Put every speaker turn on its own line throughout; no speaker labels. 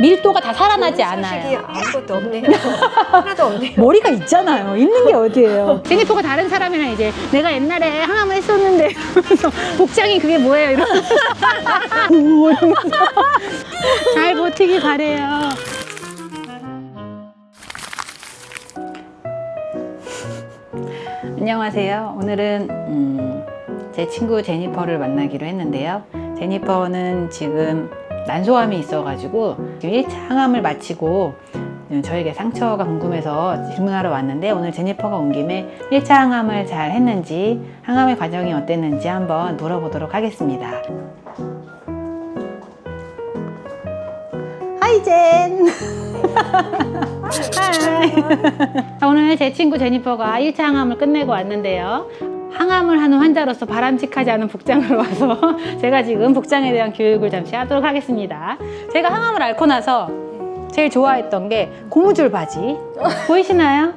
밀도가 다 살아나지 않아요.
아무것도 없네요. 하나도 없네요.
머리가 있잖아요. 있는 게 어디예요? 제니퍼가 다른 사람이랑 이제 내가 옛날에 항암을 했었는데 이러면서 복장이 그게 뭐예요? 이러면서 오, 이러면서 잘 버티길 바래요. 안녕하세요. 오늘은 음, 제 친구 제니퍼를 만나기로 했는데요. 제니퍼는 지금 난소암이 있어가지고 지금 1차 항암을 마치고 음, 저에게 상처가 궁금해서 질문하러 왔는데 오늘 제니퍼가 온 김에 1차 항암을 잘 했는지 항암의 과정이 어땠는지 한번 물어보도록 하겠습니다. 하이 젠! 하이! 자, 오늘 제 친구 제니퍼가 1차 항암을 끝내고 왔는데요. 항암을 하는 환자로서 바람직하지 않은 복장을 와서 제가 지금 복장에 대한 교육을 잠시 하도록 하겠습니다. 제가 항암을 앓고 나서 제일 좋아했던 게 고무줄 바지. 보이시나요?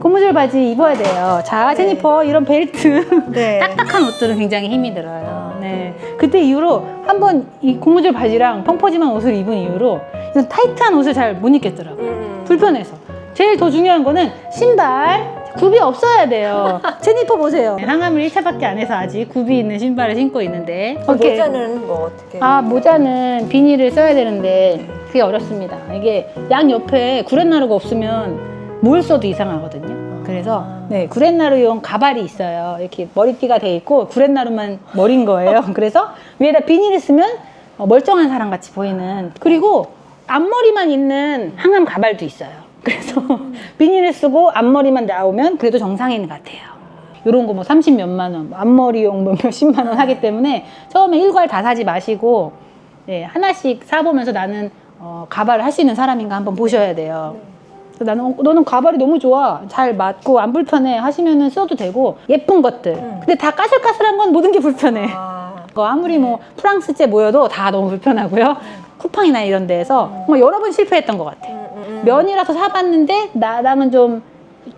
고무줄 바지 입어야 돼요. 자, 제니퍼 이런 벨트.
네.
딱딱한 옷들은 굉장히 힘이 들어요. 네. 그때 이후로 한번 이 고무줄 바지랑 펑퍼짐한 옷을 입은 이후로 이런 타이트한 옷을 잘 못 입겠더라고요.
음.
불편해서. 제일 더 중요한 거는 신발. 굽이 없어야 돼요. 제니퍼 보세요. 항암을 1차밖에 안 해서 아직 굽이 있는 신발을 신고 있는데.
그
어깨-
모자는 뭐 어떻게?
아 모자는 비닐을 써야 되는데 그게 어렵습니다. 이게 양 옆에 구렛나루가 없으면 뭘 써도 이상하거든요. 그래서 네 구렛나루용 가발이 있어요. 이렇게 머리띠가 돼 있고 구렛나루만 머린 거예요. 그래서 위에다 비닐을 쓰면 어, 멀쩡한 사람 같이 보이는. 그리고 앞머리만 있는 항암 가발도 있어요. 그래서 비닐을 쓰고 앞머리만 나오면 그래도 정상인 같아요. 요런 거 뭐 30 몇만 원, 앞머리용 뭐 몇십만 원 하기 때문에 처음에 일괄 다 사지 마시고 네, 하나씩 사보면서 나는 어, 가발을 할 수 있는 사람인가 한번 보셔야 돼요. 그래서 나는 어, 너는 가발이 너무 좋아, 잘 맞고 안 불편해 하시면은 써도 되고 예쁜 것들.
음.
근데 다 까슬까슬한 건 모든 게 불편해.
아,
거 아무리 뭐 프랑스제 모여도 다 너무 불편하고요. 쿠팡이나 이런 데에서 뭐 여러 번 실패했던 것 같아.
음, 음, 음.
면이라서 사봤는데 나랑은 좀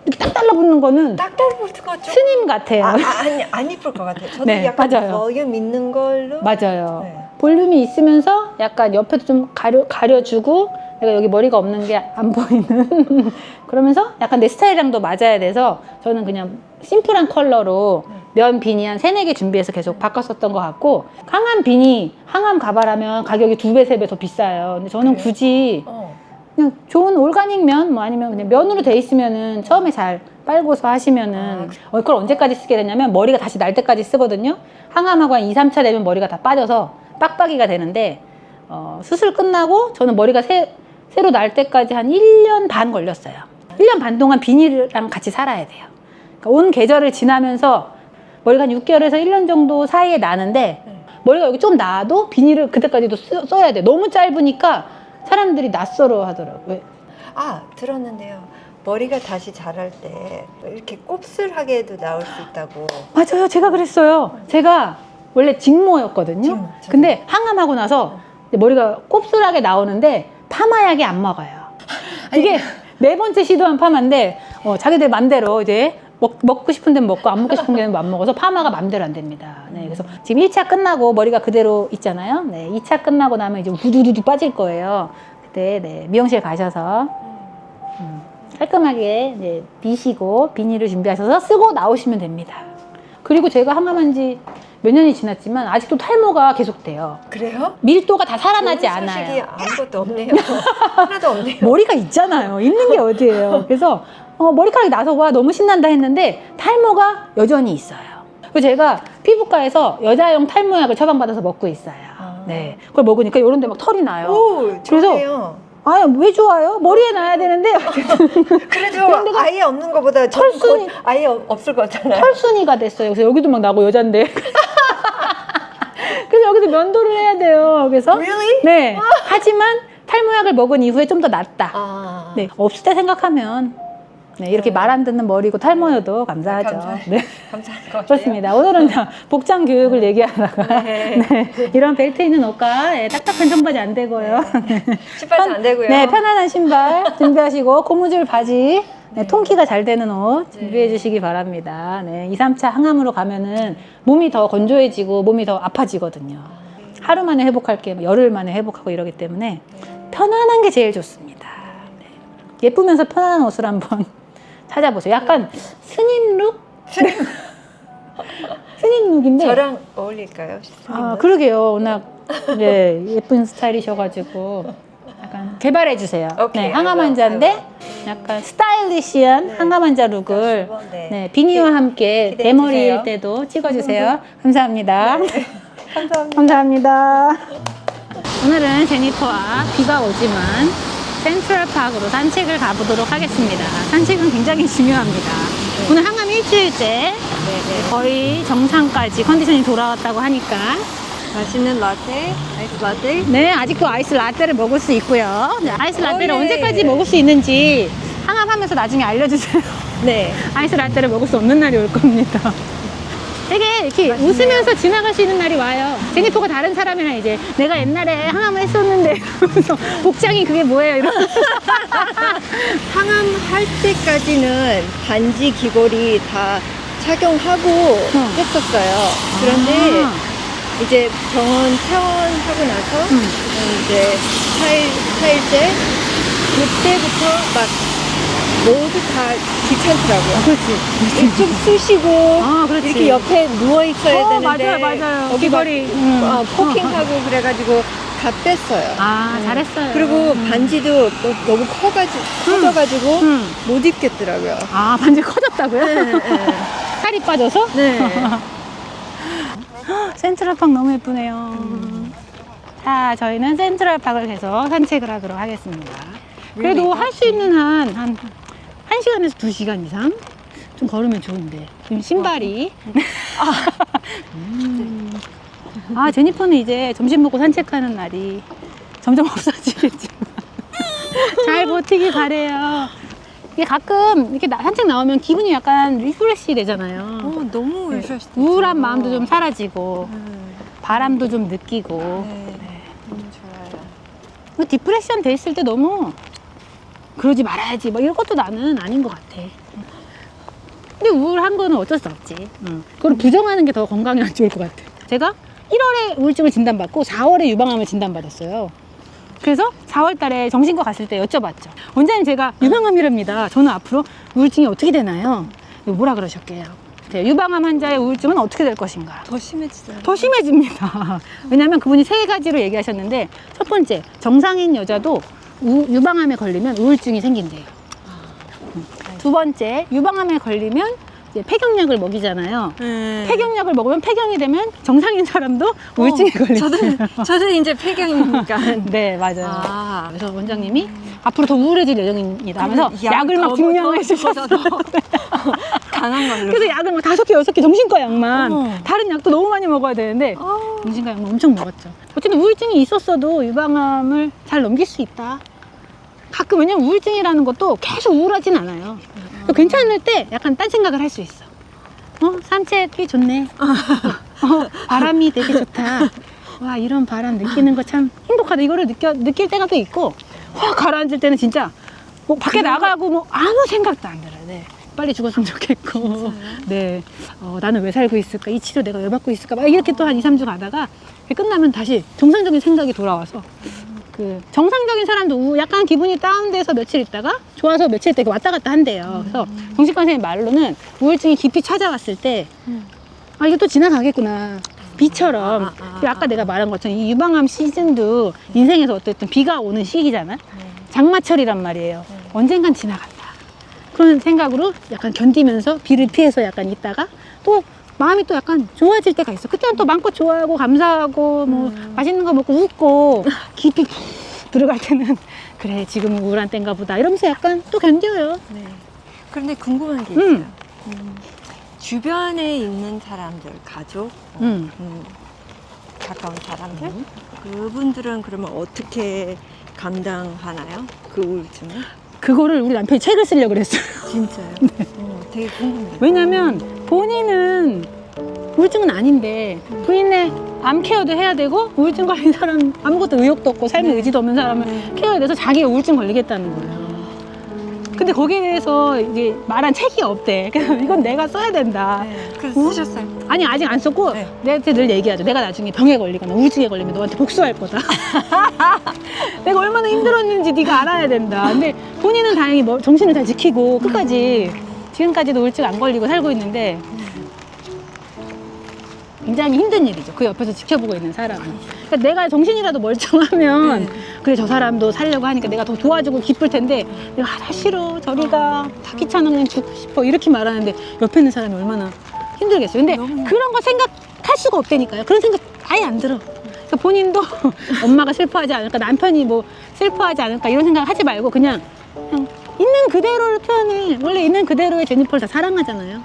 이렇게 딱 달라붙는 거는
딱 달라붙을 것 같죠?
스님 같아요.
아, 아, 아니 안 이쁠 것 같아요. 저도
네,
약간
맞아요.
거기 있는 걸로.
맞아요.
네.
볼륨이 있으면서 약간 옆에도 좀 가려, 가려주고 내가 여기 머리가 없는 게 안 보이는 그러면서 약간 내 스타일이랑도 맞아야 돼서 저는 그냥 심플한 컬러로 면 비니 한 세네 개 준비해서 계속 바꿨었던 것 같고 항암 비니, 항암 가발하면 가격이 두 배, 세 배 더 비싸요. 근데 저는
그래요?
굳이
어.
그냥 좋은 올가닉 면, 뭐 아니면 그냥 면으로 돼 있으면은 처음에 잘 빨고서 하시면은 어, 이걸 언제까지 쓰게 되냐면 머리가 다시 날 때까지 쓰거든요. 항암하고 한 2, 3차 되면 머리가 다 빠져서 빡빡이가 되는데 어, 수술 끝나고 저는 머리가 새, 새로 날 때까지 한 1년 반 걸렸어요. 1년 반 동안 비닐이랑 같이 살아야 돼요. 그러니까 온 계절을 지나면서 머리가 한 6개월에서 1년 정도 사이에 나는데 머리가 여기 좀 나도 비닐을 그때까지도 쓰- 써야 돼. 너무 짧으니까 사람들이 낯설어 하더라고요.
아 들었는데요. 머리가 다시 자랄 때 이렇게 곱슬하게도 나올 수 있다고.
맞아요. 제가 그랬어요. 제가 원래 직모였거든요.
직모.
근데 항암하고 나서 머리가 곱슬하게 나오는데 파마약이 안 먹어요. 이게 네 번째 시도한 파마인데 어, 자기들 맘대로 이제 먹, 먹고 싶은 데는 먹고 안 먹고 싶은 데는 안 먹어서 파마가 맘대로 안 됩니다. 네, 그래서 지금 1차 끝나고 머리가 그대로 있잖아요. 네, 2차 끝나고 나면 이제 우두두두 빠질 거예요. 그때 네, 미용실 가셔서 음, 깔끔하게 이제 미시고 비닐을 준비하셔서 쓰고 나오시면 됩니다. 그리고 제가 항암한 지 몇 년이 지났지만 아직도 탈모가 계속돼요.
그래요?
밀도가 다 살아나지
좋은 소식이
않아요.
아무것도 없네요. 하나도 없네요.
머리가 있잖아요. 있는 게 어디예요. 그래서 어, 머리카락이 나서 와 너무 신난다 했는데 탈모가 여전히 있어요. 그래서 제가 피부과에서 여자용 탈모약을 처방받아서 먹고 있어요.
아.
네, 그걸 먹으니까 이런 데 막 털이 나요.
오,
그래서-
좋네요.
아, 왜 좋아요? 머리에 놔야 되는데
그래도
그런 데가
아예 없는 것보다
털순이-
곧 아예 없- 없을 거잖아요.
털순이가 됐어요. 그래서 여기도 막 나고 여잔데. 그래서 여기서 면도를 해야 돼요. 그래서
Really?
네. 하지만 탈모약을 먹은 이후에 좀 더 낫다.
아,
네. 없을 때 생각하면 네, 이렇게 말 안 듣는 머리고 탈모여도 감사하죠.
감사해요.
네.
감사한 것 같아요.
그렇습니다. 오늘은 자, 복장 교육을 얘기하다가
네.
네, 이런 벨트 있는 옷과 예, 딱딱한 청바지 안 되고요.
신발도 안 되고요.
네, 편안한 신발 준비하시고 고무줄 바지, 네, 통키가 잘 되는 옷 준비해 주시기 바랍니다. 네, 2, 3차 항암으로 가면은 몸이 더 건조해지고 몸이 더 아파지거든요. 하루 만에 회복할 게 열흘 만에 회복하고 이러기 때문에 편안한 게 제일 좋습니다. 네. 예쁘면서 편안한 옷을 한번 찾아보세요. 약간 스님 룩? 스님 룩인데
저랑 어울릴까요?
아, 그러게요. 워낙 네, 예쁜 스타일이셔가지고 약간 개발해 주세요.
오케이,
네, 항암
아이고,
환자인데 약간 스타일리시한
네.
항암 환자 룩을
네.
네, 비니와 함께
기대해
대머리일
주세요.
때도 찍어주세요. 감사합니다.
감사합니다.
감사합니다. 오늘은 제니퍼와 비가 오지만 센트럴 파크로 산책을 가보도록 하겠습니다. 산책은 굉장히 중요합니다. 오늘 항암 일주일째
네네.
거의 정상까지 컨디션이 돌아왔다고 하니까
맛있는 라떼, 아이스 라떼.
네, 아직도 아이스 라떼를 먹을 수 있고요. 네, 아이스 라떼를
어, 예.
언제까지 먹을 수 있는지 항암하면서 나중에 알려주세요.
네.
아이스 라떼를 먹을 수 없는 날이 올 겁니다. 이렇게. 웃으면서 지나갈 수 있는 날이 와요. 제니퍼가 다른 사람이랑 이제 내가 옛날에 항암을 했었는데 복장이 그게 뭐예요? 이런.
항암 할 때까지는 반지 귀걸이 다 착용하고 했었어요. 그런데
아,
이제 병원 퇴원하고 나서
음.
이제 4일, 4일째 그때부터 막 모두 다 귀찮더라고요.
그렇지.
좀 쑤시고
아, 그렇지.
이렇게 옆에 누워 있어야
어,
되는데
맞아요, 맞아요. 귀걸이,
막
음.
어, 포킹하고 그래가지고 다 뺐어요.
아,
음.
잘했어요.
그리고
음.
반지도 너- 너무 커가지고 커져가지고
음.
못 입겠더라고요.
아, 반지 커졌다고요?
네, 네.
살이 빠져서?
네.
센트럴파크 너무 예쁘네요. 자, 저희는 센트럴파크를 해서 산책을 하도록 하겠습니다. 그래도 할 수 있는 한, 한, 한 시간에서 두 시간 이상? 좀 걸으면 좋은데. 지금 신발이. 음. 아, 제니퍼는 이제 점심 먹고 산책하는 날이 점점 없어지겠지만. 잘 버티길 바래요. 이게 가끔 이렇게 나- 산책 나오면 기분이 약간 리프레시 되잖아요.
어, 너무
네.
리프레시
우울한 마음도 좀 사라지고
음,
바람도 좀 느끼고
네. 너무 좋아요.
그 디프레션 돼 있을 때 너무 그러지 말아야지. 뭐 이런 것도 나는 아닌 것 같아. 근데 우울한 거는 어쩔 수 없지. 응. 그걸 부정하는 게 더 건강에 안 좋을 것 같아. 제가 1월에 우울증을 진단받고 4월에 유방암을 진단받았어요. 그래서 4월 달에 정신과 갔을 때 여쭤봤죠. 원장님 제가 유방암이랍니다. 저는 앞으로 우울증이 어떻게 되나요? 뭐라 그러셨게요? 네, 유방암 환자의 우울증은 어떻게 될 것인가?
더 심해지잖아요.
더 심해집니다. 왜냐하면 그분이 세 가지로 얘기하셨는데 첫 번째 정상인 여자도 우- 유방암에 걸리면 우울증이 생긴대요. 음. 두 번째 유방암에 걸리면 이제 폐경약을 먹이잖아요.
네.
폐경약을 먹으면 폐경이 되면 정상인 사람도 우울증에 걸린대요.
저도 저도 이제 폐경이니까.
네 맞아요.
아.
그래서 원장님이 앞으로 더 우울해질 예정입니다 하면서
그럼 약
약을 막
더,
증명해
더,
주셨어요.
더, 더. 강한 걸로.
그래서 약을 막 다섯 개 여섯 개 정신과 약만
어머.
다른 약도 너무 많이 먹어야 되는데
어.
정신과 약만 엄청 먹었죠. 어쨌든 우울증이 있었어도 유방암을 잘 넘길 수 있다. 가끔 왜냐면 우울증이라는 것도 계속 우울하진 않아요. 그러니까 괜찮을 때 약간 딴 생각을 할 수 있어. 어 산책이 좋네. 어 바람이 되게 좋다. 와 이런 바람 느끼는 거 참 행복하다. 이거를 느껴 느낄 때가 또 있고 확 가라앉을 때는 진짜 뭐 밖에 나가고 뭐 아무 생각도 안 들어요. 네. 빨리 죽었으면 좋겠고. 네. 어, 나는 왜 살고 있을까? 이 치료 내가 왜 받고 있을까? 막 이렇게 또 한 2, 3주 가다가 끝나면 다시 정상적인 생각이 돌아와서 그 정상적인 사람도 우- 약간 기분이 다운돼서 며칠 있다가 좋아서 며칠 있다 이렇게 왔다 갔다 한대요. 그래서 정신과 선생님 말로는 우울증이 깊이 찾아왔을 때
음.
아, 이거 또 지나가겠구나. 비처럼
아, 아, 아,
아 까 내가 말한 것처럼 이 유방암 시즌도 인생에서 어쨌든 비가 오는 시기잖아. 장마철이란 말이에요.
네.
언젠간 지나간다. 그런 생각으로 약간 견디면서 비를 피해서 약간 있다가 또 마음이 또 약간 좋아질 때가 있어. 그때는 또 마음껏 좋아하고 감사하고 뭐
음.
맛있는 거 먹고 웃고 깊이 푹 들어갈 때는 그래 지금은 우울한 때인가 보다 이러면서 약간 또 견뎌요.
네. 그런데 궁금한 게
음.
있어요. 음, 주변에 있는 사람들, 가족, 어,
음.
음, 가까운 사람들, 그분들은 그러면 어떻게 감당하나요? 그 우울증을?
그거를 우리 남편이 책을 쓰려고 그랬어요.
진짜요? 어, 되게 궁금해요.
왜냐면 본인은 우울증은 아닌데 부인의 암 케어도 해야 되고 우울증 걸린 사람 아무것도 의욕도 없고 삶에
네.
의지도 없는 사람을
네.
케어해야 돼서 자기가 우울증 걸리겠다는 거예요. 근데 거기에 대해서 이게 말한 책이 없대. 그래서 이건 내가 써야 된다.
네. 그래서 쓰셨어요?
아니 아직 안 썼고
네.
내한테 늘 얘기하죠. 내가 나중에 병에 걸리거나 우울증에 걸리면 너한테 복수할 거다. 내가 얼마나 힘들었는지 네가 알아야 된다. 근데 본인은 다행히 뭐 정신을 잘 지키고 끝까지 지금까지도 우울증 안 걸리고 살고 있는데 굉장히 힘든 일이죠. 그 옆에서 지켜보고 있는 사람은. 그러니까 내가 정신이라도 멀쩡하면
네.
그래 저 사람도 살려고 하니까 내가 더 도와주고 기쁠 텐데 내가 아, 다 싫어 저리가 다 귀찮아 그냥 죽고 싶어 이렇게 말하는데 옆에 있는 사람이 얼마나 힘들겠어요. 근데. 그런 거 생각할 수가 없다니까요. 그런 생각 아예 안 들어. 그러니까 본인도 엄마가 슬퍼하지 않을까 남편이 뭐 슬퍼하지 않을까 이런 생각 하지 말고 그냥 그냥 있는 그대로를 표현해. 원래 있는 그대로의 제니퍼를 다 사랑하잖아요.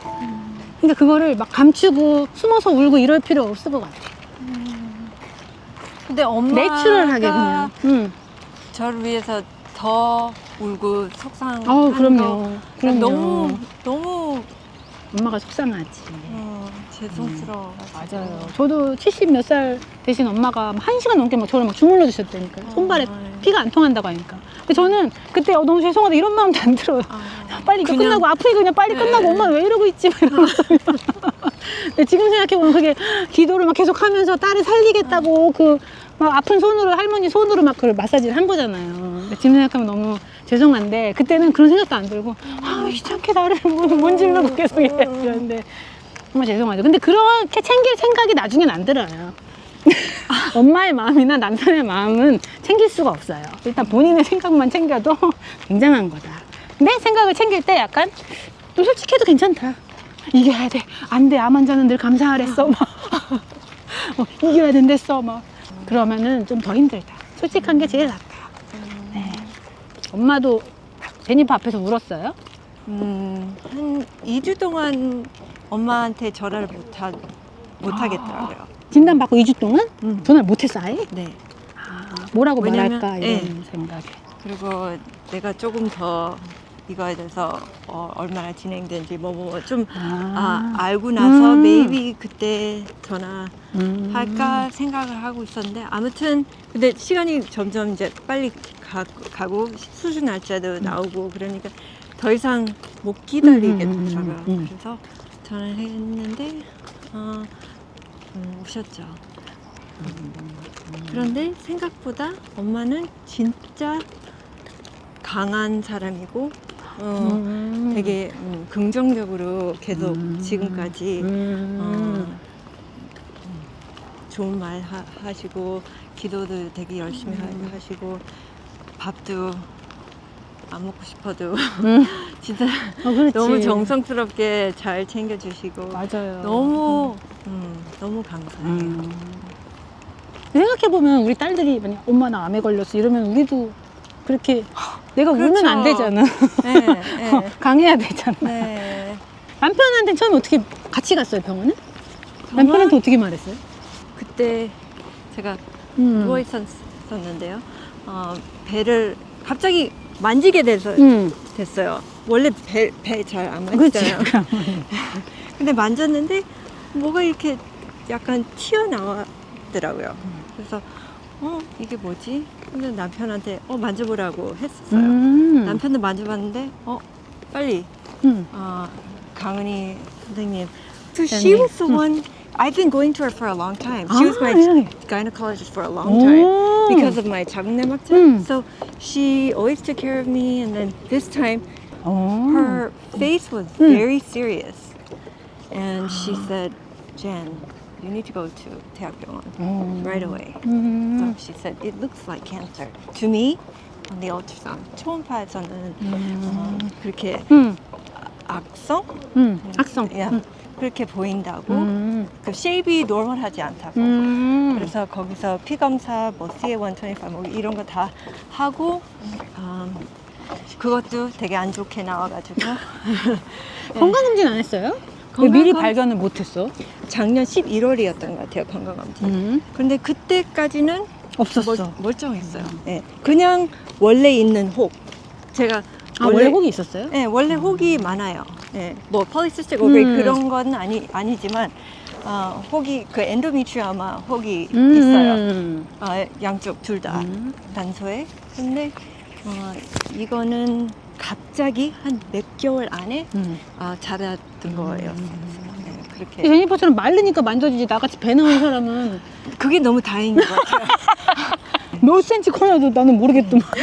그러니까 그거를 막 감추고 숨어서 울고 이럴 필요 없을 것 같아.
근데 엄마가
내추럴하게 그냥. 응.
저를 위해서 더 울고 속상한 거
그럼요. 그럼요.
너무 너무
엄마가 속상하지.
어, 죄송스러워.
맞아요. 저도 70 몇 살 되신 엄마가 한 시간 넘게 막 저를 막 주물러 주셨다니까 요. 손발에
어, 네.
피가 안 통한다고 하니까. 근데 저는 그때 어, 너무 죄송하다 이런 마음도 안 들어요.
아,
빨리 이거
그냥-
끝나고 아프니 그냥 빨리
네.
끝나고 엄마 왜 이러고 있지? 막 이러면서. 근데 지금 생각해 보면 그게 기도를 막 계속 하면서 딸을 살리겠다고 그 막 아픈 손으로 할머니 손으로 막 그걸 마사지를 한 거잖아요. 근데 지금 생각하면 너무 죄송한데 그때는 그런 생각도 안 들고 아 귀찮게 나를 문- 문지르고 계속 이랬는데 정말 죄송하죠. 근데 그렇게 챙길 생각이 나중엔 안 들어요. 엄마의 마음이나 남편의 마음은 챙길 수가 없어요. 일단 본인의 생각만 챙겨도 굉장한 거다. 근데 생각을 챙길 때 약간 또 솔직해도 괜찮다. 이겨야 돼. 안 돼. 암 환자는 늘 감사하랬어. 막. 어, 이겨야 된댔어. 막. 그러면은 좀 더 힘들다. 솔직한 게 제일 낫다. 네. 엄마도 제니퍼 앞에서 울었어요?
음, 한 2주 동안 엄마한테 전화를 못, 하, 못 하겠더라고요.
진단 받고 2주 동안
음.
전화를 못했어 아예?
네.
아, 뭐라고
왜냐면-
말할까 이런
네.
생각에.
그리고 내가 조금 더 이거에 대해서 어, 얼마나 진행된지 뭐뭐좀 아, 알고 나서
음.
메이비 그때 전화
음.
할까 생각을 하고 있었는데 아무튼 근데 시간이 점점 이제 빨리 가, 가고 수술 날짜도 나오고 그러니까 더 이상 못 기다리겠더라고요.
음, 음, 음, 음.
그래서 전화를 했는데 어, 음, 오셨죠. 그런데 생각보다 엄마는 진짜 강한 사람이고 어,
음.
되게 음, 긍정적으로 계속
음.
지금까지
음.
어, 좋은 말 하, 하시고 기도도 되게 열심히 하- 하시고 밥도 안 먹고 싶어도
음.
진짜
어.
너무 정성스럽게 잘 챙겨주시고
맞아요.
너무 음, 너무 감사해요.
음. 생각해보면 우리 딸들이 만약 엄마 나 암에 걸렸어 이러면 우리도 그렇게 내가 울면
그렇죠.
안 되잖아.
네, 네,
강해야 되잖아.
네.
남편한테 처음에 어떻게 같이 갔어요 병원에? 남편한테 어떻게 말했어요?
그때 제가
음.
누워 있었는데요. 어, 배를 갑자기 만지게 돼서
음.
됐어요. 원래 배 배 잘 안. 만지잖아요. 근데 만졌는데 뭐가 이렇게 약간 튀어나왔더라고요. 그래서 어 이게 뭐지? 근데 남편한테 어 만져보라고 했었어요.
음.
남편도 만져봤는데 어 빨리
음.
어, 강은희 선생님. So she was the one. I've been going to her for a long time. She was
아,
my
really?
gynecologist for a long time
오.
because of my 자궁내막증.
음.
So she always took care of me, and then this time
어.
her face was
음.
very serious, and she said, "Jen, you need to go to 대학병원
어.
right away." So
음.
she said, "It looks like cancer to me." On the ultrasound, 초음파에서는 어, 그렇게
음.
악성,
음. 악성.
야,
음.
그렇게 보인다고.
음.
그 쉐입이 노멀하지 않다고.
음.
그래서 거기서 피 검사, 뭐 CA125 뭐 이런 거 다 하고 음, 그것도 되게 안 좋게 나와가지고
건강검진 안 했어요? 왜
건강검-
미리 발견을 못했어?
작년 11월이었던 것 같아요 건강검진.
음.
근데 그때까지는
없었어.
멀, 멀쩡했어요. 예, 그냥 원래 있는 혹. 제가
아 원래 혹이 있었어요?
예, 원래 혹이 많아요. 예, 뭐 폴리시스틱 오버리
음.
그런 건 아니 아니지만 어, 혹이 그 엔도미트리아마 혹이
음.
있어요. 아, 양쪽 둘다
음.
단소에. 근데 어, 이거는 갑자기 한 몇 개월 안에
음.
아, 자랐던 거예요. 네, 그렇게
제니퍼처럼 마르니까 만져주지 나같이 배 나온 사람은
그게 너무 다행인 것 같아요.
몇 센치 커나도 나는 모르겠더만.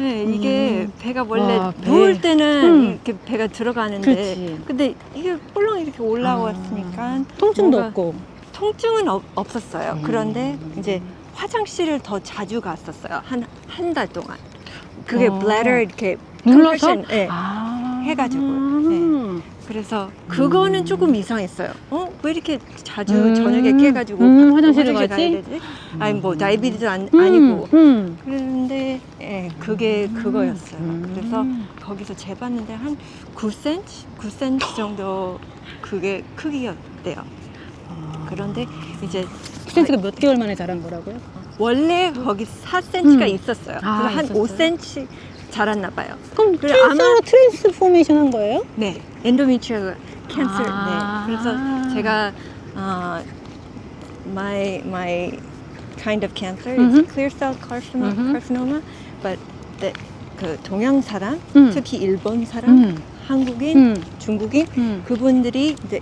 네, 이게 배가 원래
와, 배.
누울 때는
음.
이렇게 배가 들어가는데
그렇지.
근데 이게 볼렁 이렇게 올라왔으니까
아, 통증도
뭔가
없고.
통증은 없, 없었어요.
음.
그런데 이제 화장실을 더 자주 갔었어요. 한 한 달 동안. 그게
어.
bladder 이렇게
눌러서?
compression, 네.
아.
해가지고,
네.
그래서 그거는
음.
조금 이상했어요. 어? 왜 이렇게 자주
음.
저녁에 깨가지고
음, 화장실을
화장실
가지?
가야 되지? 아니 뭐 다이비티도 안,
음,
아니고
음.
그런데 예, 그게 그거였어요.
음.
그래서 거기서 재봤는데 한 9cm, 9cm 정도 그게 크기였대요.
아.
그런데 이제
9cm가 몇 개월 만에 자란 거라고요?
원래 거기 4cm가
음.
있었어요.
아,
그래서 한
있었어요?
5cm 자랐나 봐요.
그럼
그래,
트랜스로 트랜스포메이션 한 거예요?
네, 엔도메트리얼 캔서.
아.
네, 그래서 제가 어, my my kind of cancer is
음흠.
clear cell carcinoma,
음흠.
carcinoma but the, 그 동양 사람,
음.
특히 일본 사람,
음.
한국인,
음.
중국인
음.
그분들이 이제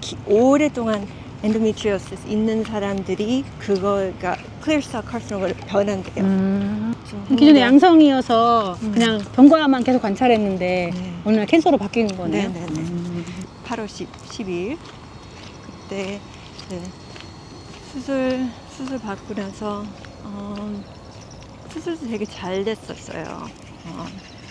기- 오랫동안 엔도메트리오시스 있는 사람들이 그거가 clear cell carcinoma 변한대요.
음.
좀
기존에 양성이어서
음.
그냥 병과만 계속 관찰했는데
네.
날 캔서로 바뀐 거네요.
네, 네, 네.
음.
8월 10, 12일 그때 이제 수술 수술 받고 나서 어, 수술도 되게 잘 됐었어요. 어,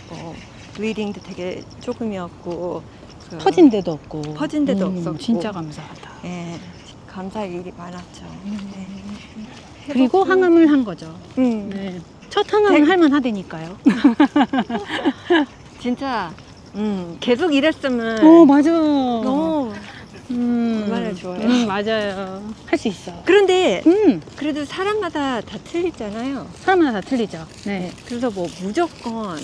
뭐 블리딩도 되게 조금이었고 그,
터진 데도 없고
퍼진 데도
음,
없었고.
진짜 감사하다.
예, 감사할 일이 많았죠. 네.
그리고 항암을 한 거죠.
음,
네. 첫 항암은
되게-
할만하다니까요.
진짜 음, 계속 일했으면
어 맞아.
너무
음.
얼마나 좋아요.
음, 맞아요. 할 수 있어.
그런데
음
그래도 사람마다 다 틀리잖아요.
사람마다 다 틀리죠. 네.
그래서 뭐 무조건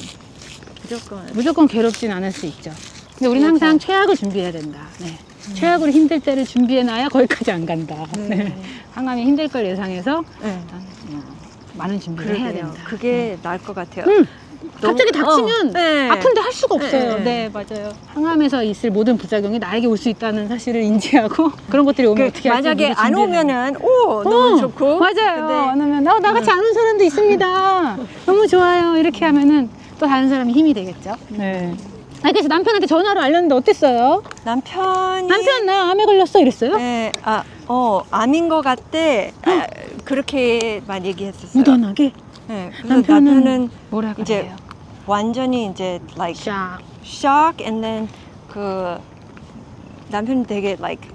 무조건
무조건 괴롭진 않을 수 있죠. 근데 우리는
그렇죠.
항상 최악을 준비해야 된다. 네. 최악으로 힘들 때를 준비해놔야 거기까지 안 간다.
음.
네. 항암이 힘들 걸 예상해서
네.
일단 어, 많은 준비를 해야
그러게요.
된다.
그게 나을 것 같아요.
음,
너무-
갑자기 닥치면
어, 네.
아픈데 할 수가 없어요.
네.
네, 맞아요. 항암에서 있을 모든 부작용이 나에게 올 수 있다는 사실을 인지하고 그런 것들이 오면
그
어떻게 할지
만약에
미리
안
준비를
오면은 오 너무
어,
좋고
맞아요.
근데
안 오면 어, 나 같이 안 온 사람도 있습니다. 너무 좋아요. 이렇게 하면은 또 다른 사람이 힘이 되겠죠. 네. 아, 그래서 남편한테 전화로 알렸는데 어땠어요?
남편이
남편 나 암에 걸렸어 이랬어요?
네, 아, 어, 암인 것 같대. 아, 그렇게만 얘기했었어요.
무던하게
네, 그래서
남편은
남편은
뭐라
이제
그래요?
완전히 이제 like
샥.
shock and then 그 남편은 되게 like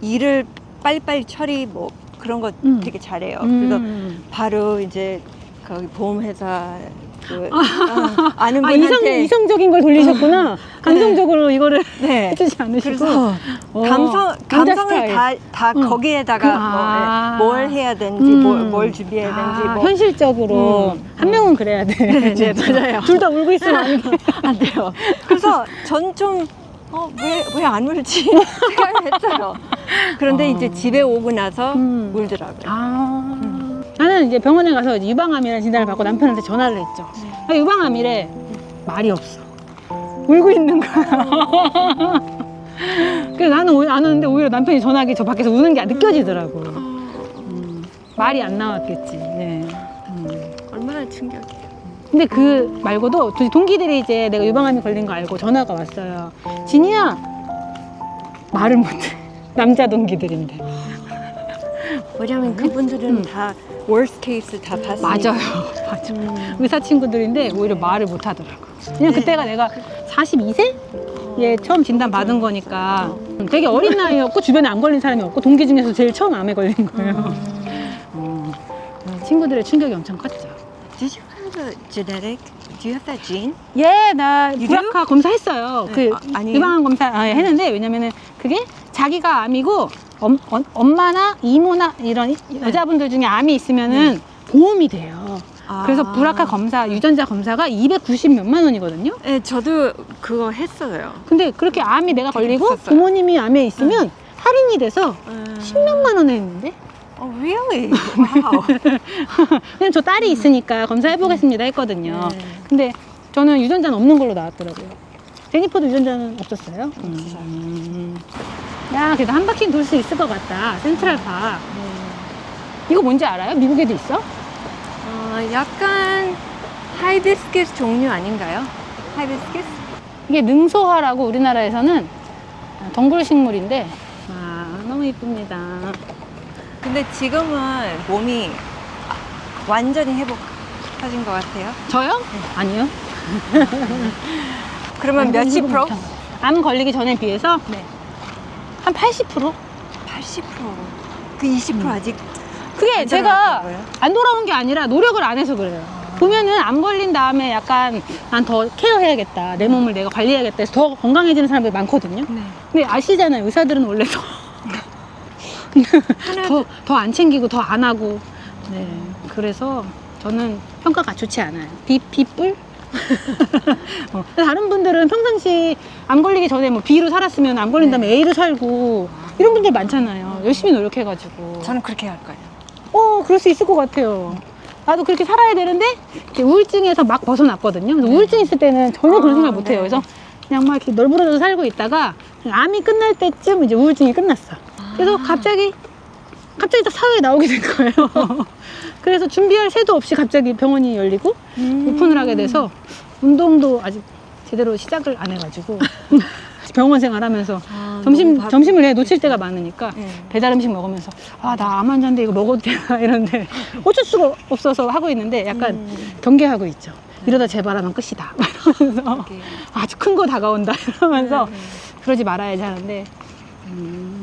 일을 빨리빨리 처리 뭐 그런 거
음.
되게 잘해요. 그래서
음.
바로 이제 거기 보험회사 그 어, 아는
아 이성
분한테
이성적인 걸 돌리셨구나. 감성적으로 이거를
네.
해주지 않으시고.
그래서
어,
감성
남자
감성을
스타일.
다 다
응.
거기에다가
그- 아.
뭐, 예, 뭘 해야 되는지
음.
뭘, 뭘 준비해야 되는지
아,
뭐
현실적으로
음.
한 명은 그래야 돼.
네,
진짜.
맞아요.
둘 다 울고 있으면 안 돼.
안 돼요. 그래서 전 좀 어, 왜, 왜 안 울지? 생각을 했어요. 그런데
어.
이제 집에 오고 나서
음.
울더라고요.
아. 나는 이제 병원에 가서 유방암이라는 진단을 받고 남편한테 전화를 했죠. 아, 유방암이래. 말이 없어. 울고 있는 거야. 그래서 나는 오히려 안 오는데 오히려 남편이 전화기 저 밖에서 우는 게 느껴지더라고. 음, 말이 안 나왔겠지. 네. 음.
얼마나 충격이에요.
근데 그 말고도 또 동기들이 이제 내가 유방암이 걸린 거 알고 전화가 왔어요. 진이야 말을 못해. 남자 동기들인데.
왜냐면 그분들은
음.
다 worst case 다 봤으니까.
맞아요. 맞아. 의사 친구들인데 오히려 말을 못 하더라고. 그냥
네.
그때가 내가 42세? 예, 처음 진단 받은 거니까 되게 어린 나이였고 주변에 안 걸린 사람이 없고 동기 중에서 제일 처음 암에 걸린 거예요. 어, 친구들의 충격이 엄청 컸죠.
Did you have a genetic? Do you have that gene?
예, 나
You
브라카 검사했어요.
네,
그
아, 아니에요?
유방암 검사 아, 했는데 왜냐면은 그게 자기가 암이고 엄, 어, 엄마나 이모나 이런 여자분들 중에 암이 있으면은 보험이 돼요. 그래서
아.
브라카 검사 유전자 검사가 290 몇만 원이거든요.
네, 저도 그거 했어요.
근데 그렇게 암이 내가 걸리고
비쌌어요.
부모님이 암에 있으면 할인이 돼서
음.
10몇만 원에 했는데
Oh, really? Wow.
그냥 저 딸이 있으니까 검사해 보겠습니다 했거든요.
네.
근데 저는 유전자는 없는 걸로 나왔더라고요. 제니퍼도 유전자는 없었어요? 음. 야, 그래도 한 바퀴 돌 수 있을 것 같다. 센트럴 파. 이거 뭔지 알아요? 미국에도 있어?
어, 약간 하이비스키스 종류 아닌가요? 하이비스키스?
이게 능소화라고 우리나라에서는 덩굴 식물인데, 아, 너무 이쁩니다.
근데 지금은 몸이 완전히 회복하신 것 같아요.
저요? 아니요.
그러면 몇십 프로?
암 걸리기 전에 비해서
네.
한 80%?
80%. 그 20% 아직
그게
안
제가? 안 돌아온 게 아니라 노력을 안 해서 그래요. 보면은 암 걸린 다음에 약간 난 더 케어해야겠다. 내 몸을 내가 관리해야겠다 해서 더 건강해지는 사람들이 많거든요.
네.
근데 아시잖아요. 의사들은 원래 더, 더, 더 안 챙기고 더 안 하고. 네. 그래서 저는 평가가 좋지 않아요. 비, 비뿔? 어. 다른 분들은 평상시 암 걸리기 전에 뭐 B로 살았으면 암 걸린 다음에 A로 살고 이런 분들 많잖아요. 열심히 노력해가지고.
저는 그렇게 할 거예요.
어, 그럴 수 있을 것 같아요. 나도 그렇게 살아야 되는데 이제 우울증에서 막 벗어났거든요. 그래서 우울증 있을 때는 전혀 그런
아,
생각 못 해요.
네.
그래서 그냥 막 이렇게 널브러져서 살고 있다가 암이 끝날 때쯤 이제 우울증이 끝났어. 그래서 갑자기 갑자기 딱 사회에 나오게 된 거예요. 그래서 준비할 새도 없이 갑자기 병원이 열리고
음.
오픈을 하게 돼서 운동도 아직 제대로 시작을 안 해가지고 병원 생활하면서
아,
점심 점심을 내 놓칠 때가 많으니까
네.
배달 음식 먹으면서 아 나 암 환자인데 이거 먹어도 되나 이런데 어쩔 수가 없어서 하고 있는데 약간
음.
경계하고 있죠. 이러다 재발하면 끝이다. 이러면서
이렇게.
아주 큰 거 다가온다 이러면서
네, 네.
그러지 말아야지 하는데 음,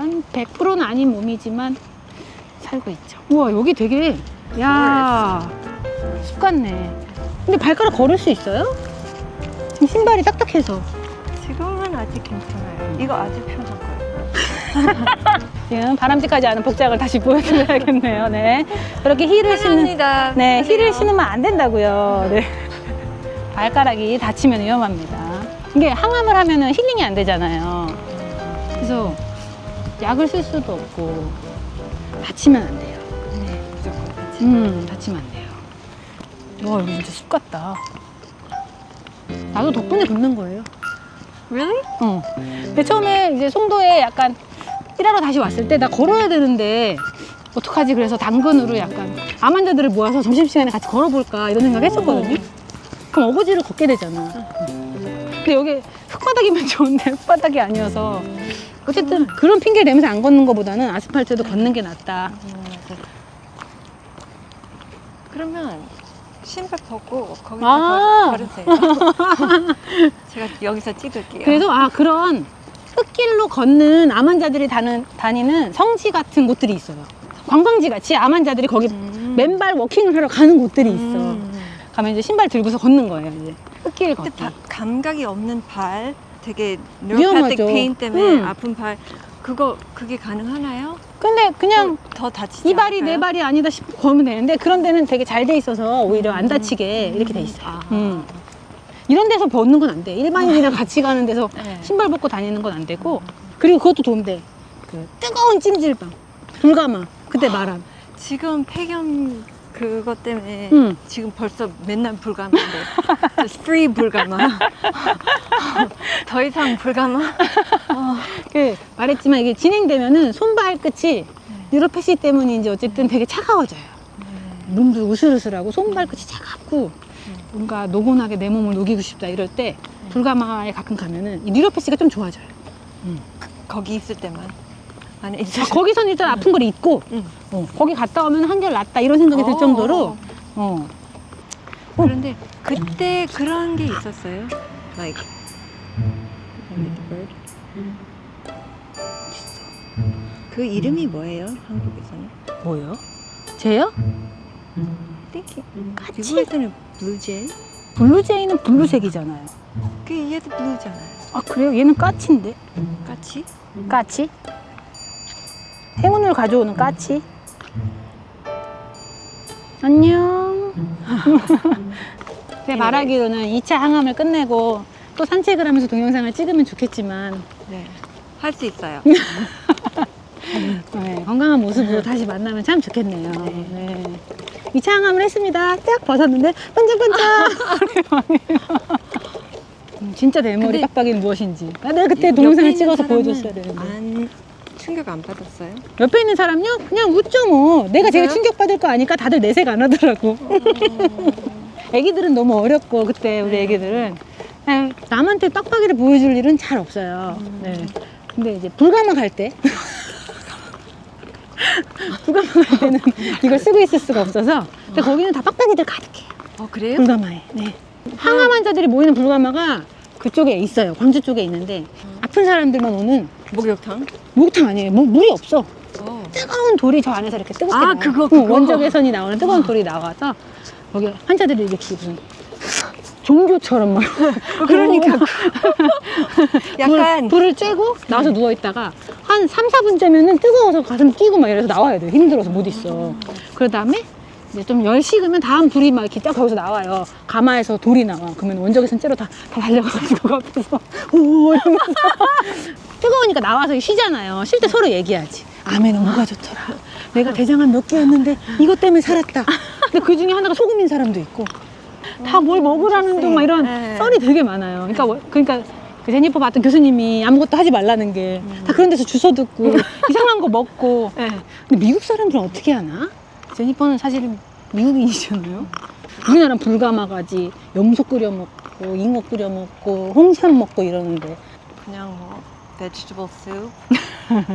약간 100%는 아닌 몸이지만 살고 있죠. 우와 여기 되게 야 숲 같네. 근데 발가락 걸을 수 있어요? 지금 신발이 딱딱해서.
지금은 아직 괜찮아요. 이거 아주 편한 거예요.
지금 바람직하지 않은 복장을 다시 보여드려야겠네요. 네. 그렇게 힐을 신는,
편합니다.
네, 힐을. 신으면 안 된다고요. 네. 발가락이 다치면 위험합니다. 이게 항암을 하면은 힐링이 안 되잖아요. 그래서 약을 쓸 수도 없고 다치면 안 돼요.
네, 무조건 같이.
음, 다치면 안 돼요. 와, 여기 진짜 숲 같다. 나도 덕분에 걷는 거예요.
Really?
어. 근데 처음에 이제 송도에 약간 일하러 다시 왔을 때 나 걸어야 되는데 어떡하지? 그래서 당근으로 약간 암 환자들을 모아서 점심시간에 같이 걸어볼까 이런 생각 했었거든요. 그럼 어거지로 걷게 되잖아. 근데 여기 흙바닥이면 좋은데 흙바닥이 아니어서 어쨌든 그런 핑계를 대면서 안 걷는 것보다는 아스팔트도 걷는 게 낫다.
음, 맞아. 그러면 신발 벗고 거기서
아.
걸- 걸으세요. 제가 여기서 찍을게요.
그래서 아 그런 흙길로 걷는 암 환자들이 다는, 다니는 성지 같은 곳들이 있어요. 관광지 같이 암 환자들이 거기
음.
맨발 워킹을 하러 가는 곳들이 있어.
음.
가면 이제 신발 들고서 걷는 거예요. 이제 흙길
근데
걷기.
바- 감각이 없는 발, 되게
위험하죠.
pain 때문에
음.
아픈 발, 그거 그게 가능하나요?
근데 그냥
더 다치지
이 발이
않을까요?
내 발이 아니다 싶고 걸으면 되는데 그런 데는 되게 잘 돼 있어서 오히려 안 다치게 이렇게 돼 있어요.
아.
음. 이런 데서 벗는 건 안 돼. 일반인이랑 같이 가는 데서
네.
신발 벗고 다니는 건 안 되고 그리고 그것도 좋은데 그 뜨거운 찜질방 불가마 그때 말한
지금 폐렴 그것 때문에
음.
지금 벌써 맨날 불가마인데. Free 불가마 더 이상 불가마 어,
그 말했지만 이게 진행되면은 손발 끝이 뉴로패시 때문인지 어쨌든 되게 차가워져요. 몸도 으슬으슬하고 손발 끝이 차갑고 뭔가 노곤하게 내 몸을 녹이고 싶다 이럴 때 불가마에 가끔 가면은 이 뉴로패시가 좀 좋아져요.
거기 있을 때만 안에
아, 거기선 일단 아픈 걸 잊고
응.
어, 거기 갔다 오면 한결 낫다 이런 생각이 들
어.
정도로 어.
그런데 그때 그런 게 있었어요 like 그 이름이 뭐예요 한국에서는?
뭐요? 쟤요? 까치?
미국에서는 블루제이?
블루제이는 블루색이잖아요.
그 얘도 블루잖아요
아 그래요? 얘는 까치인데.
까치?
까치? 행운을 가져오는 까치? 안녕. 제가 말하기로는 2차 항암을 끝내고 또 산책을 하면서 동영상을 찍으면 좋겠지만
네. 할 수 있어요
네, 건강한 모습으로 다시 만나면 참 좋겠네요. 네. 이창함을 했습니다. 딱 벗었는데 반짝반짝. 음, 진짜 대머리
근데-
빡빡이는 무엇인지. 아, 내가 그때 동영상을 찍어서 보여줬어야 되는데.
안 충격 안 받았어요?
옆에 있는 사람요? 그냥 웃죠 뭐. 내가 제일
그래요?
충격 받을 거 아니까 다들 내색 안 하더라고. 애기들은 너무 어렸고 그때 우리
네.
애기들은 그냥 남한테 빡빡이를 보여줄 일은 잘 없어요.
음.
네. 근데 이제 불가마 갈 때. 불가마 갈 때는 이걸 쓰고 있을 수가 없어서 근데 거기는 다 빡빡이들 가득해요.
어 그래요?
불가마에. 네. 항암 환자들이 모이는 불가마가 그쪽에 있어요. 광주 쪽에 있는데 아픈 사람들만 오는
목욕탕?
목욕탕 아니에요. 뭐, 물이 없어.
어.
뜨거운 돌이 저 안에서 이렇게 뜨겁게
아,
나와요.
그거,
응,
그거.
원적외선이 나오는 뜨거운 돌이 나와서 거기 환자들이 이렇게 기분 종교처럼 막
그러니까 약간
불, 을 쬐고 나와서 누워 있다가 한 3, 4분 째면은 뜨거워서 가슴 뛰고 막 이래서 나와야 돼. 힘들어서 못 있어. 그 다음에 이제 좀 열 식으면 다음 불이 막 이렇게 딱 거기서 나와요. 가마에서 돌이 나와. 그러면 원적외선 째로 다, 다 달려가지고 그 앞에서 오 이러면서 뜨거우니까 나와서 쉬잖아요. 쉴 때 서로 얘기하지. 아메는 뭐가 좋더라. 내가 대장암 몇 개였는데 이것 때문에 살았다. 근데 그 중에 하나가 소금인 사람도 있고 다 뭘 먹으라는 둥 막 이런
네.
썰이 되게 많아요. 그러니까 뭐- 그러니까 그 제니퍼 봤던 교수님이 아무것도 하지 말라는 게 다 그런 데서 주워 듣고 이상한 거 먹고.
네.
근데 미국 사람들은 어떻게 하나? 제니퍼는 사실은 미국인이잖아요. 우리나라는 불가마가지 염소 끓여 먹고 잉어 끓여 먹고 홍삼 먹고 이러는데
그냥 뭐 vegetable soup.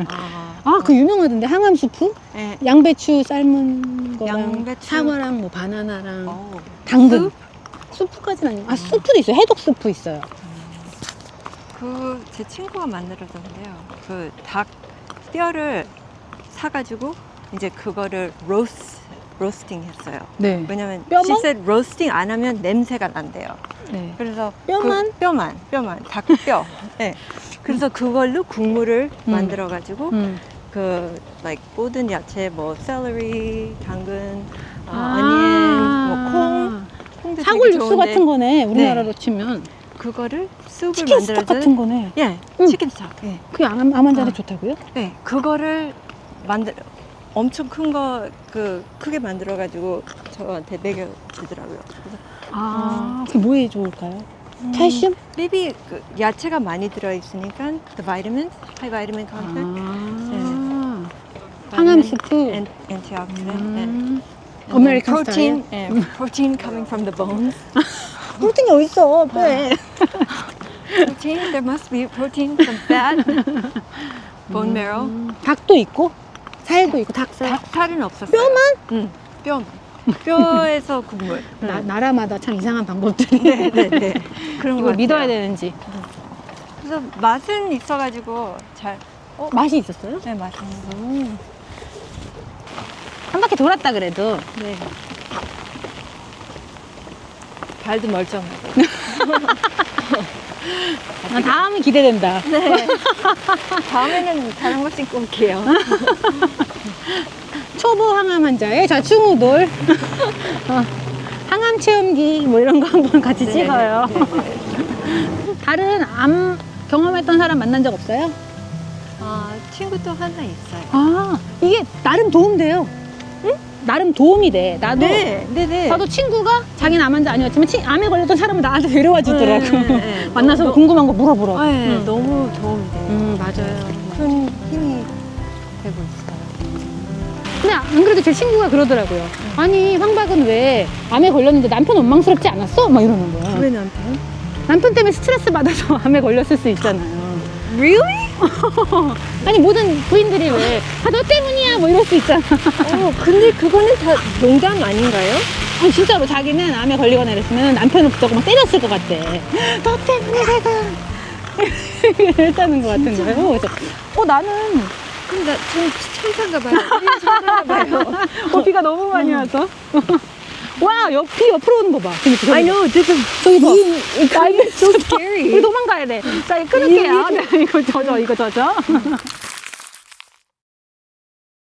아,
아그 유명하던데 항암 수프?
네.
양배추 삶은 거랑
양배추.
사과랑 뭐 바나나랑
어.
당근 수프까지는 아니고 아 수프도 있어요 해독 수프 있어요
그 제 친구가 만들어줬는데요. 그 닭 뼈를 사가지고 이제 그거를 로스 로스팅 했어요.
네,
왜냐면
뼈만?
said 로스팅 안 하면 냄새가 난대요.
네.
그래서
뼈만?
그 뼈만 뼈만 닭뼈. 네. 그래서 그걸로 국물을
음.
만들어 가지고
음.
그 like 모든 야채 뭐 샐러리, 당근, 어,
아.
어니언, 뭐콩,
사골 육수 같은 거네 우리나라로 치면
그거를
치킨 스톡
만들어서
같은 거네
예,
응.
치킨 스톡. 예.
그게 암, 암 환자한테
아.
좋다고요?
네, 그거를 만들 엄청 큰 거 그 크게 만들어 가지고 저한테 먹여 주더라고요. 그래서
아 그게 뭐에 좋을까요? 칼슘?
maybe 그 야채가 많이 들어 있으니까 the vitamins, high vitamin content,
아 항암 스프
and antioxidant, and,
음.
and
아메리칸
protein, and protein coming from the bones.
프로틴이 어딨어 뼈에
protein, there must be protein from fat, bone marrow.
닭도 있고 살도 있고 닭살
닭살은 없었어요.
뼈만?
응, 뼈만. 뼈에서 국물.
나, 나라마다 참 이상한 방법들이
네, 네, 네. 그런 거
이걸 믿어야. 되는지
그래서 맛은 있어가지고 잘.
어, 맛이 있었어요?
네, 맛은.
음. 한 바퀴 돌았다 그래도
네. 발도 멀쩡하고.
난 다음이 기대된다
네. 다음에는 다른 거 신고 올게요.
초보 항암 환자의 좌충우돌 어, 항암 체험기 뭐 이런 거 한번 같이
네,
찍어요
네, 네.
다른 암 경험했던 사람 만난 적 없어요?
아, 친구도 하나 있어요.
아 이게 나름 도움돼요 응? 나름 도움이 돼 나도
네, 네, 네.
저도 친구가 자기는 암 환자 아니었지만 치- 암에 걸렸던 사람을 나한테 데려와 주더라고
네, 네, 네.
만나서
너-
궁금한 거 물어보러
아, 네,
응.
너무 도움이 돼요.
음 맞아요
큰 힘이 되고 있어요.
근데 안 그래도 제 친구가 그러더라고요 아니 황박은 왜 암에 걸렸는데 남편 원망스럽지 않았어? 막 이러는 거야
왜 남편?
남편 때문에 스트레스 받아서 암에 걸렸을 수 있잖아요
Really?
아니 모든 부인들이 왜 아 너 때문이야 뭐 이럴 수 있잖아
어, 근데 그거는 다 농담 아닌가요?
아니 진짜로 자기는 암에 걸리거나 이랬으면 남편을 붙잡고 막 때렸을 것 같대 너 때문에 내가 이랬다는 것 같은 거예요 그래서 어 나는
근데 좀 천사인가 봐요. 우리 천사인가 봐요.
어, 비가 너무 많이 와서 와 옆이 옆으로 오는 거봐
I know, is
저기 봐
it's so
우리
scary.
도망가야 돼. 자, 이거 끊을게요. 네, 이거 젖어, 이거 젖어.